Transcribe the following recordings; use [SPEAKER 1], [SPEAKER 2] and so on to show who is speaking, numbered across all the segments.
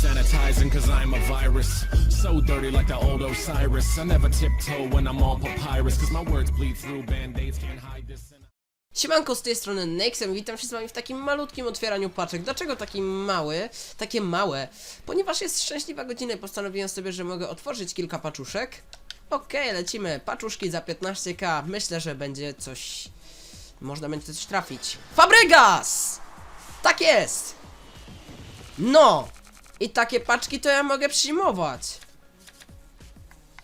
[SPEAKER 1] sanitizing cause I'm a virus. So dirty like the old Osiris. I never tiptoe when I'm on papyrus cause my words bleed through band-aids can't hide this.
[SPEAKER 2] Siemanko, z tej strony Nexem, witam się z wami w takim malutkim otwieraniu paczek. Dlaczego taki mały? Takie małe? Ponieważ jest szczęśliwa godzina i postanowiłem sobie, że mogę otworzyć kilka paczuszek. Okej, lecimy. Paczuszki za 15k. Myślę, że będzie coś... Można będzie coś trafić. Fabregas! Tak jest! No! I takie paczki to ja mogę przyjmować.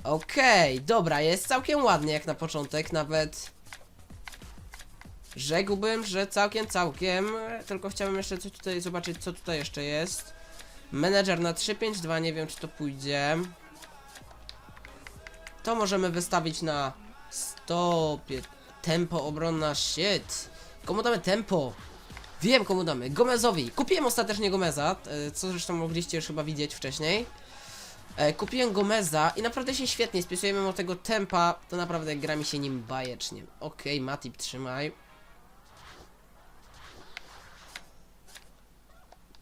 [SPEAKER 2] Okej, dobra, jest całkiem ładnie jak na początek, nawet... Rzekłbym, że całkiem, całkiem. Tylko chciałbym jeszcze coś tutaj zobaczyć, co tutaj jeszcze jest. Menedżer na 352, nie wiem czy to pójdzie. To możemy wystawić na 100. pie- Tempo obronna, shit. Komu damy tempo? Wiem komu damy. Gomezowi. Kupiłem ostatecznie Gomeza, e, co zresztą mogliście już chyba widzieć wcześniej. E, Kupiłem Gomeza i naprawdę się świetnie spisujemy mimo tego tempa, to naprawdę gra mi się nim bajecznie. Okej, Matip trzymaj.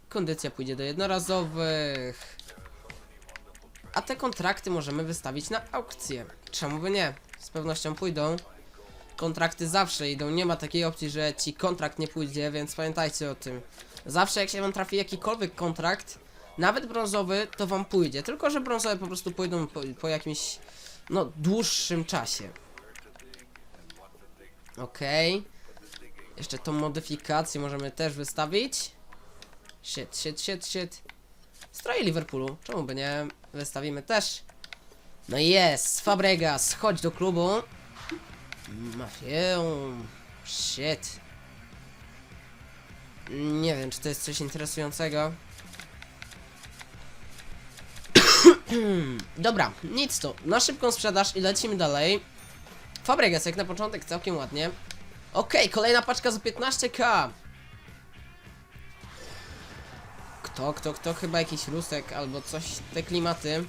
[SPEAKER 2] Kondycja pójdzie do jednorazowych. A te kontrakty możemy wystawić na aukcję. Czemu by nie? Z pewnością pójdą. Kontrakty zawsze idą. Nie ma takiej opcji, że ci kontrakt nie pójdzie, więc pamiętajcie o tym. Zawsze jak się wam trafi jakikolwiek kontrakt, nawet brązowy, to wam pójdzie. Tylko, że brązowe po prostu pójdą po, po jakimś, no, dłuższym czasie. Okej. Jeszcze tą modyfikację możemy też wystawić. Shit, shit, shit, shit. Stroje Liverpoolu, czemu by nie? Wystawimy też. No jest, Fabregas, chodź do klubu. Mafią. Shit. Nie wiem, czy to jest coś interesującego. Dobra, nic to. Na szybką sprzedaż i lecimy dalej. Fabregas, jak na początek, całkiem ładnie. Okej, kolejna paczka za 15k. Kto, kto, kto? Chyba jakiś rusek albo coś, te klimaty.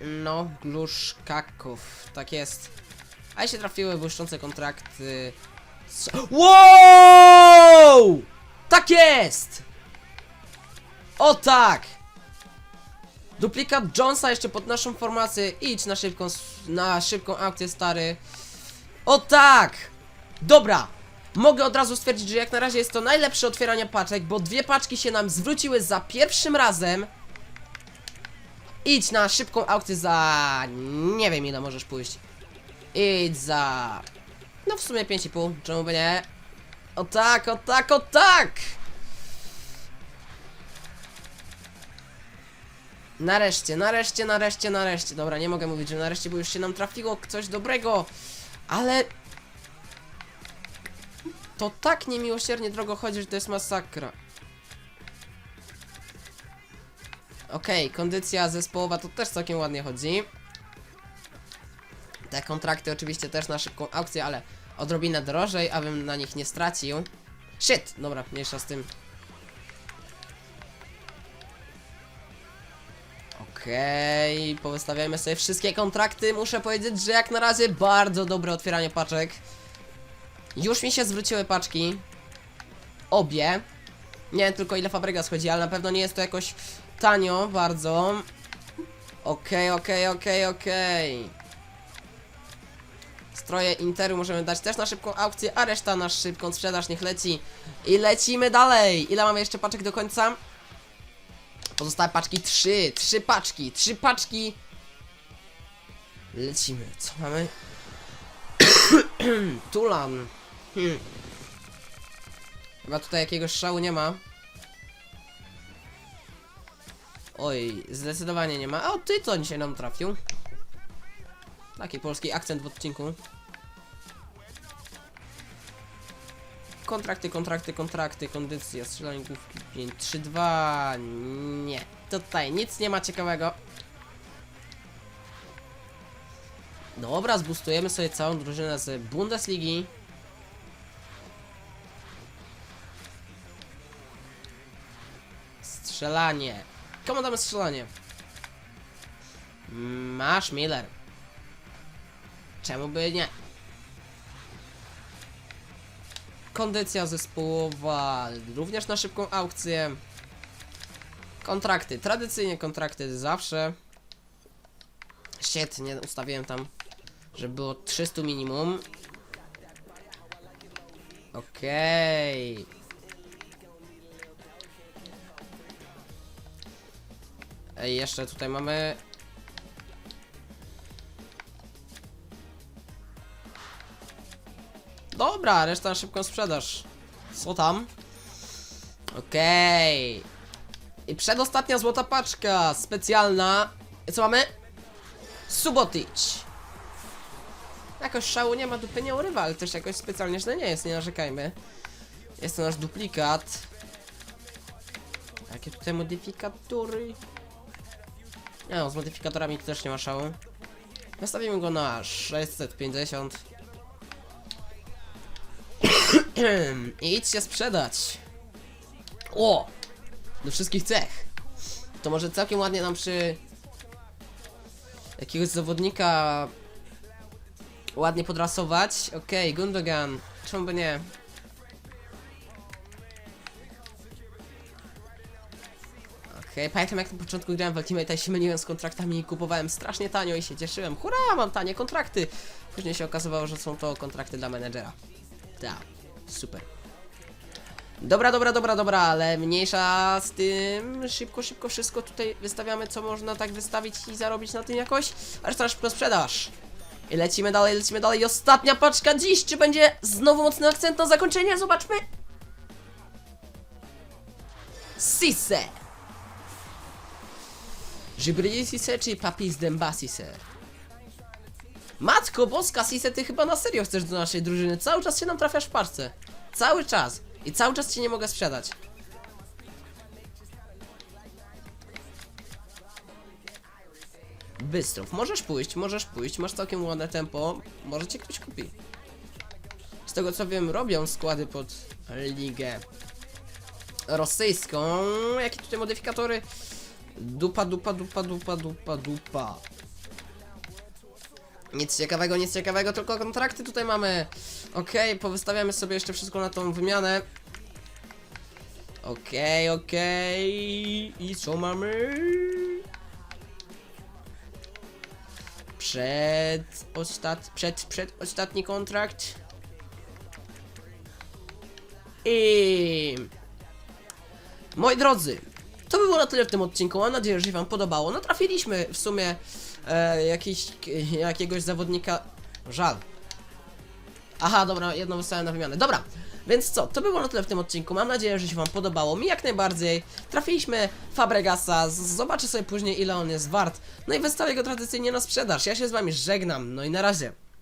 [SPEAKER 2] No, gluszkaków, tak jest. A się trafiły błyszczące kontrakty. z- Wow! Tak jest! O tak! Duplikat Jonesa jeszcze pod naszą formację. Idź na szybką, na szybką akcję, stary. O tak! Dobra, mogę od razu stwierdzić, że jak na razie jest to najlepsze otwieranie paczek, bo dwie paczki się nam zwróciły za pierwszym razem. Idź na szybką aukcję za... nie wiem ile możesz pójść. Idź za... no w sumie 5,5, czemu by nie? O tak, o tak, o tak! Nareszcie, nareszcie, nareszcie, nareszcie. Dobra, nie mogę mówić, że nareszcie, bo już się nam trafiło coś dobrego. Ale to tak niemiłosiernie drogo chodzi, że to jest masakra. Okej, kondycja zespołowa to też całkiem ładnie chodzi. Te kontrakty oczywiście też na szybką aukcję, ale odrobinę drożej, abym na nich nie stracił. Shit! Dobra, mniejsza z tym. Okej, powystawiajmy sobie wszystkie kontrakty. Muszę powiedzieć, że jak na razie bardzo dobre otwieranie paczek. Już mi się zwróciły paczki. Obie. Nie wiem tylko ile Fabregas chodzi, ale na pewno nie jest to jakoś tanio bardzo. Okej, okej, okej, okej. Stroje Interu możemy dać też na szybką aukcję, a reszta na szybką sprzedaż niech leci. I lecimy dalej. Ile mamy jeszcze paczek do końca? Pozostałe paczki trzy, trzy paczki, trzy paczki. Lecimy. Co mamy? Tulan. Hmm. Chyba tutaj jakiegoś szału nie ma. Oj, zdecydowanie nie ma. O, ty co dzisiaj nam trafił? Taki polski akcent w odcinku. Kontrakty, kontrakty, kontrakty, kondycja, strzelanie główki 5, 3, 2, nie. Tutaj nic nie ma ciekawego. Dobra, zbustujemy sobie całą drużynę z Bundesligi. Strzelanie. Komu damy strzelanie? Masz Miller. Czemu by nie? kondycja zespołowa, również na szybką aukcję. Kontrakty, tradycyjnie kontrakty zawsze. Świetnie, ustawiłem tam, żeby było 300 minimum. Okej. Ej, jeszcze tutaj mamy... Dobra, reszta na szybką sprzedaż. Co tam? Okej. I przedostatnia złota paczka, specjalna. I co mamy? Subotic. Jakoś szału nie ma, dupy nie urywa, ale też jakoś specjalnie źle nie jest, nie narzekajmy. Jest to nasz duplikat. Jakie tutaj modyfikatory? Nie no, z modyfikatorami też nie ma szału. Nastawimy go na 650. I idźcie sprzedać. O! Do wszystkich cech. To może całkiem ładnie nam przy jakiegoś zawodnika ładnie podrasować. Okej, Gundogan. Czemu by nie? Pamiętam jak na początku grałem w Ultimate i się myliłem z kontraktami i kupowałem strasznie tanio i się cieszyłem. Hurra, mam tanie kontrakty! Później się okazywało, że są to kontrakty dla menedżera. Tak, super. Dobra, dobra, dobra, dobra, ale mniejsza z tym. Szybko, szybko wszystko tutaj wystawiamy, co można tak wystawić i zarobić na tym jakoś. A reszta szybko sprzedaż. I lecimy dalej, lecimy dalej. I ostatnia paczka dziś. Czy będzie znowu mocny akcent na zakończenie? Zobaczmy. Sisse. Żybryli Sisse czy Papis Demba Sisse? Matko boska, Sisse, ty chyba na serio chcesz do naszej drużyny. Cały czas się nam trafiasz w parce. Cały czas. I cały czas cię nie mogę sprzedać. Bystrów, możesz pójść, możesz pójść, masz całkiem ładne tempo, może cię ktoś kupi. Z tego co wiem, robią składy pod ligę rosyjską. Jakie tutaj modyfikatory? Dupa, dupa, dupa, dupa, dupa, dupa. Nic ciekawego, nic ciekawego, tylko kontrakty tutaj mamy. Okej, powystawiamy sobie jeszcze wszystko na tą wymianę. Okej, okej. I co mamy? Przed, ostat, przed, przed ostatni kontrakt. I... Moi drodzy, to by było na tyle w tym odcinku. Mam nadzieję, że się Wam podobało. No trafiliśmy w sumie e, jakiś, jakiegoś zawodnika. Żal. Aha, dobra, jedną wystałem na wymianę. Dobra, więc co, to by było na tyle w tym odcinku. Mam nadzieję, że się Wam podobało. Mi jak najbardziej. Trafiliśmy Fabregasa. Zobaczę sobie później, ile on jest wart. No i wystawię go tradycyjnie na sprzedaż. Ja się z Wami żegnam. No i na razie.